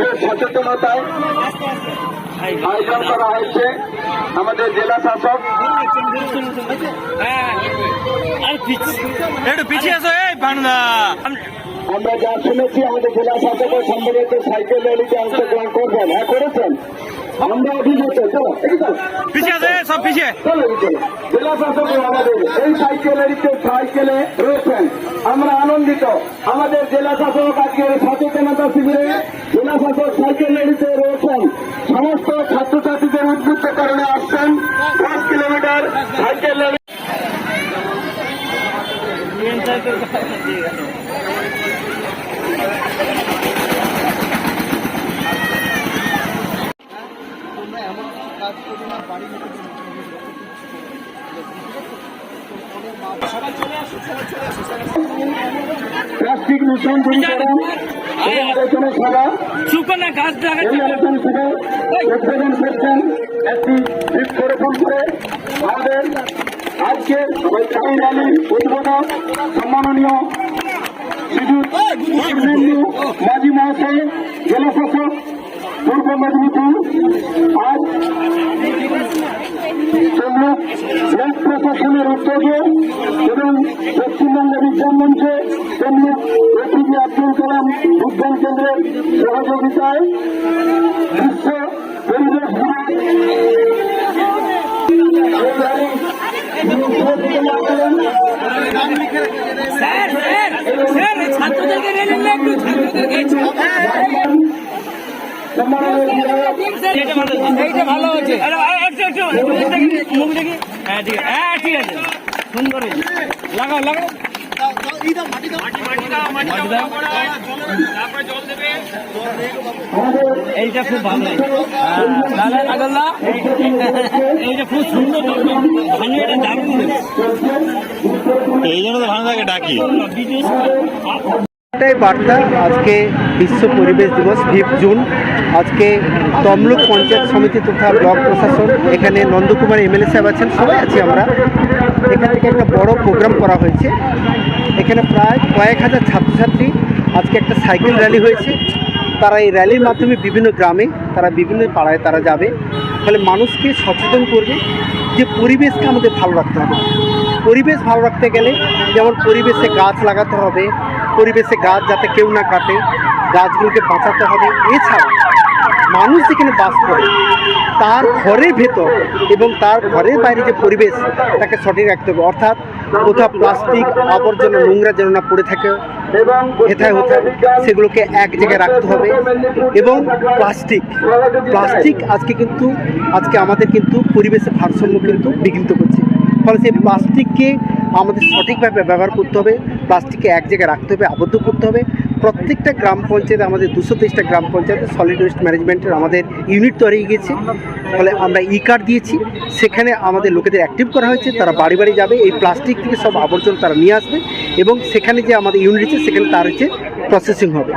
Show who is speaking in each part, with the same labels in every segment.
Speaker 1: বিশেষ সচেতনতায় আয়োজন করা হয়েছে আমাদের জেলা শাসক। আমরা যা শুনেছি আমাদের জেলা শাসকের সম্ভবত সাইকেল র্যালিতে অংশগ্রহণ করবেন। হ্যাঁ করেছেন। আমরা অভিযোগ চলো
Speaker 2: পিছিয়ে আছে সব পিছিয়ে।
Speaker 1: চলো এদিকে চলো। জেলা শাসক আমাদের এই সাইকেল সাইকেলে রয়েছেন। আমরা আনন্দিত। আমাদের জেলা শাসক আজকে সচেতনতা শিবিরে জেলা শাসক সাইকেল র্যালিতে রয়েছেন। সমস্ত ছাত্রছাত্রীদের উদ্বুদ্ধ কারণে আসছেন। পাঁচ কিলোমিটার সাইকেল র্যালি প্লাস্টিক আলোচনা সভা
Speaker 2: চুপ না গাছ
Speaker 1: এই আলোচনা সভা উদ্বোধন করছেন একটি বৃক্ষরোপণ করে। আমাদের আজকের ওই সম্মাননীয় কৃষ্ণেন্দু মাঝি মহাশয় জেলা শাসক পূর্ব মেদিনীপুর আজ তমলুক ব্লক প্রশাসনের উদ্যোগে এবং পশ্চিমবঙ্গ বিজ্ঞান মঞ্চে তমলুক এপিজে আব্দুল কালাম বিজ্ঞান কেন্দ্রের সহযোগিতায় বিশ্ব পরিবেশ
Speaker 2: ছাত্রদেরকে একটু ছাত্রদেরকে ভালো এইটা ভালো খুব ভালো কাদল্লা এইটা খুব সুন্দর
Speaker 3: এই জন্য তো ভাঙাকে ডাকি
Speaker 4: বার্তা আজকে বিশ্ব পরিবেশ দিবস ফিফ জুন। আজকে তমলুক পঞ্চায়েত সমিতি তথা ব্লক প্রশাসন এখানে নন্দকুমার এমএলএ সাহেব আছেন, সবাই আছি আমরা। এখান থেকে একটা বড় প্রোগ্রাম করা হয়েছে। এখানে প্রায় কয়েক হাজার ছাত্রছাত্রী আজকে একটা সাইকেল র্যালি হয়েছে। তারা এই র্যালির মাধ্যমে বিভিন্ন গ্রামে, তারা বিভিন্ন পাড়ায় তারা যাবে। ফলে মানুষকে সচেতন করবে যে পরিবেশকে আমাদের ভালো রাখতে হবে। পরিবেশ ভালো রাখতে গেলে যেমন পরিবেশে গাছ লাগাতে হবে, পরিবেশে গাছ যাতে কেউ না কাটে, গাছগুলোকে বাঁচাতে হবে। এছাড়া মানুষ যেখানে বাস করে, তার ঘরের ভেতর এবং তার ঘরের বাইরে যে পরিবেশ, তাকে সঠিক রাখতে হবে। অর্থাৎ কোথাও প্লাস্টিক, আবর্জনা, নোংরা যেন না পড়ে থাকে, হেথায় হোথায় সেগুলোকে এক জায়গায় রাখতে হবে। এবং প্লাস্টিক প্লাস্টিক আজকে কিন্তু, আজকে আমাদের কিন্তু পরিবেশের ভারসাম্য কিন্তু বিঘ্নিত করছে। ফলে সেই প্লাস্টিককে আমাদের সঠিকভাবে ব্যবহার করতে হবে, প্লাস্টিককে এক জায়গায় রাখতে হবে, আবদ্ধ করতে হবে। প্রত্যেকটা গ্রাম পঞ্চায়েত, আমাদের দুশো তেইশটা গ্রাম পঞ্চায়েতে সলিড ওয়েস্ট ম্যানেজমেন্টের আমাদের ইউনিট তৈরি হয়ে গেছে ফলে আমরা ই কার্ড দিয়েছি। সেখানে আমাদের লোকেদের অ্যাক্টিভ করা হয়েছে। তারা বাড়ি বাড়ি যাবে। এই প্লাস্টিক থেকে সব আবর্জনা তারা নিয়ে আসবে। এবং সেখানে যে আমাদের ইউনিট আছে সেখানে তার হচ্ছে প্রসেসিং হবে।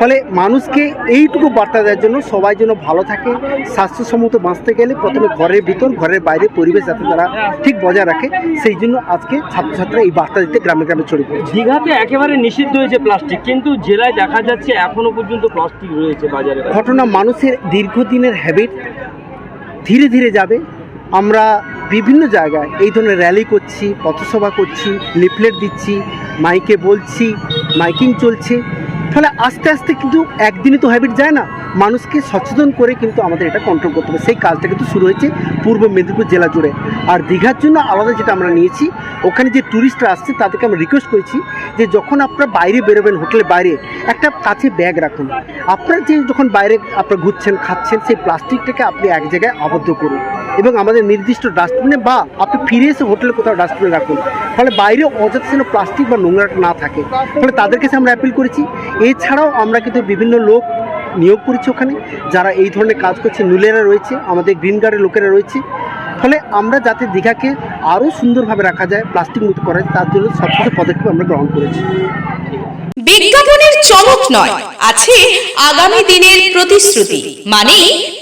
Speaker 4: ফলে মানুষকে এইটুকু বার্তা দেওয়ার জন্য সবাই যেন ভালো থাকে স্বাস্থ্যসম্মত বাঁচতে গেলে প্রথমে ঘরের ভিতর ঘরের বাইরে পরিবেশ যাতে তারা ঠিক বজায় রাখে সেই জন্য আজকে ছাত্রছাত্রীরা এই বার্তা দিতে গ্রামে গ্রামে ছড়িয়ে পড়েছে।
Speaker 5: দীঘাতে একেবারে নিষিদ্ধ হয়েছে প্লাস্টিক কিন্তু জেলায় দেখা যাচ্ছে এখনও পর্যন্ত প্লাস্টিক রয়েছে বাজারে।
Speaker 4: ঘটনা মানুষের দীর্ঘদিনের হ্যাবিট ধীরে ধীরে যাবে। আমরা বিভিন্ন জায়গায় এই ধরনের র্যালি করছি পথসভা করছি লিফলেট দিচ্ছি মাইকে বলছি, মাইকিং চলছে ফলে আস্তে আস্তে কিন্তু একদিনে তো হ্যাবিট যায় না। মানুষকে সচেতন করে কিন্তু আমাদের এটা কন্ট্রোল করতে হবে। সেই কাজটা কিন্তু শুরু হয়েছে পূর্ব মেদিনীপুর জেলা জুড়ে। আর দীঘার জন্য আলাদা যেটা আমরা নিয়েছি, ওখানে যে ট্যুরিস্টরা আসছে তাদেরকে আমরা রিকোয়েস্ট করেছি যে যখন আপনারা বাইরে বেরোবেন, হোটেলের বাইরে, একটা কাছে ব্যাগ রাখুন। আপনারা যে যখন বাইরে আপনারা ঘুরছেন, খাচ্ছেন, সেই প্লাস্টিকটাকে আপনি এক জায়গায় আবদ্ধ করুন। এবং আমাদের নির্দিষ্ট ডাস্টবিনে বা আপনি ফিরে এসে হোটেলে কোথাও ডাস্টবিনে রাখুন। ফলে বাইরে অযথা যেন প্লাস্টিক বা নোংরাটা না থাকে। ফলে তাদের কাছে আমরা অ্যাপিল করেছি। এছাড়াও আমরা কিন্তু বিভিন্ন লোক নিয়োগ করেছি ওখানে, যারা এই ধরনের কাজ করছে। নুলেরা রয়েছে, আমাদের গ্রিন গার্ডের লোকেরা রয়েছে। ফলে আমরা যাতে দীঘাকে আরও সুন্দরভাবে রাখা যায় প্লাস্টিক মুক্ত করা যায়, তার জন্য সবকিছু পদক্ষেপ আমরা গ্রহণ করেছি।
Speaker 6: বিজ্ঞাপনের চমক নয়, আছে আগামী দিনের প্রতিশ্রুতি। মানে